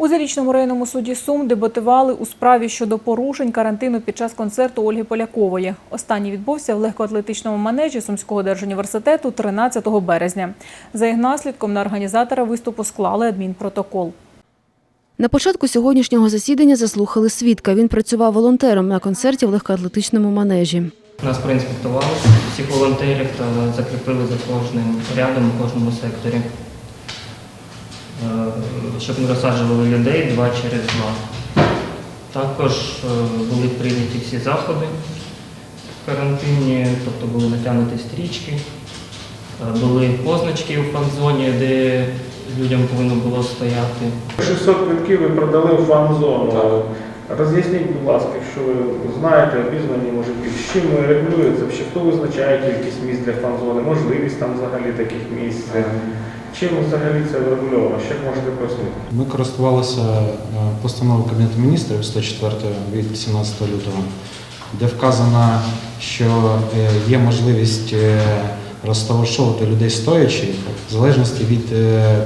У Зарічному районному суді Сум дебатували у справі щодо порушень карантину під час концерту Ольги Полякової. Останній відбувся в легкоатлетичному манежі Сумського держуніверситету 13 березня. За їх наслідком на організатора виступу склали адмінпротокол. На початку сьогоднішнього засідання заслухали свідка. Він працював волонтером на концерті в легкоатлетичному манежі. Нас проінспектували всіх волонтерів та закріпили за кожним рядом у кожному секторі, щоб не розсаджували людей два через два. Також е, були прийняті всі заходи в карантині, тобто були натягнуті стрічки, е, були позначки у фан-зоні, де людям повинно було стояти. 600 квитків ви продали в фан-зону. Роз'ясніть, будь ласка, якщо ви знаєте, обізнані, може, з чим регулюється, хто визначає кількість місць для фан-зони, можливість там взагалі таких місць. Чим взагалі це врегульовано? Ще можете пояснити? Ми користувалися е, постановою Кабінету міністрів 104 від 17 лютого, де вказано, що е, є можливість е, розташовувати людей стоячи в залежності від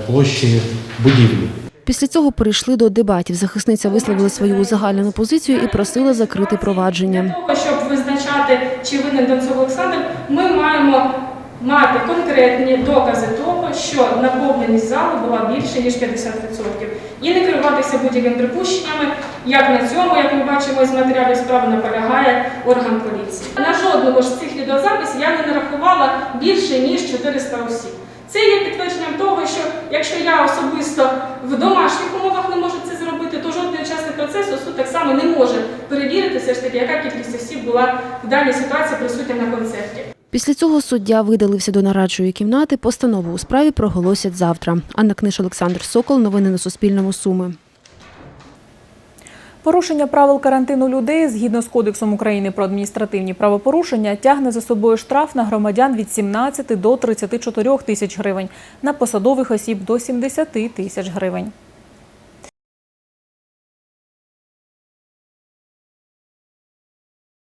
площі будівлі. Після цього перейшли до дебатів. Захисниця висловила свою узагальнену позицію і просила закрити провадження. Для того, щоб визначати, чи винен Донцов Олександр, ми маємо мати конкретні докази того, що наповненість залу була більше ніж 50%. І не керуватися будь-якими припущеннями, як на цьому, як ми бачимо із матеріалів справи, наполягає орган поліції. На жодному ж з цих відеозаписів я не нарахувала більше ніж 400 осіб. Це є підтвердженням того, що якщо я особисто в домашніх умовах не можу це зробити, то жодний учасник процесу суд так само не може перевірити все ж таки, яка кількість осіб була в даній ситуації присутня на концерті. Після цього суддя видалився до нарадчої кімнати. Постанову у справі проголосять завтра. Анна Книж, Олександр Сокол. Новини на Суспільному. Суми. Порушення правил карантину людей згідно з Кодексом України про адміністративні правопорушення тягне за собою штраф на громадян від 17 до 34 тисяч гривень, на посадових осіб до 70 тисяч гривень.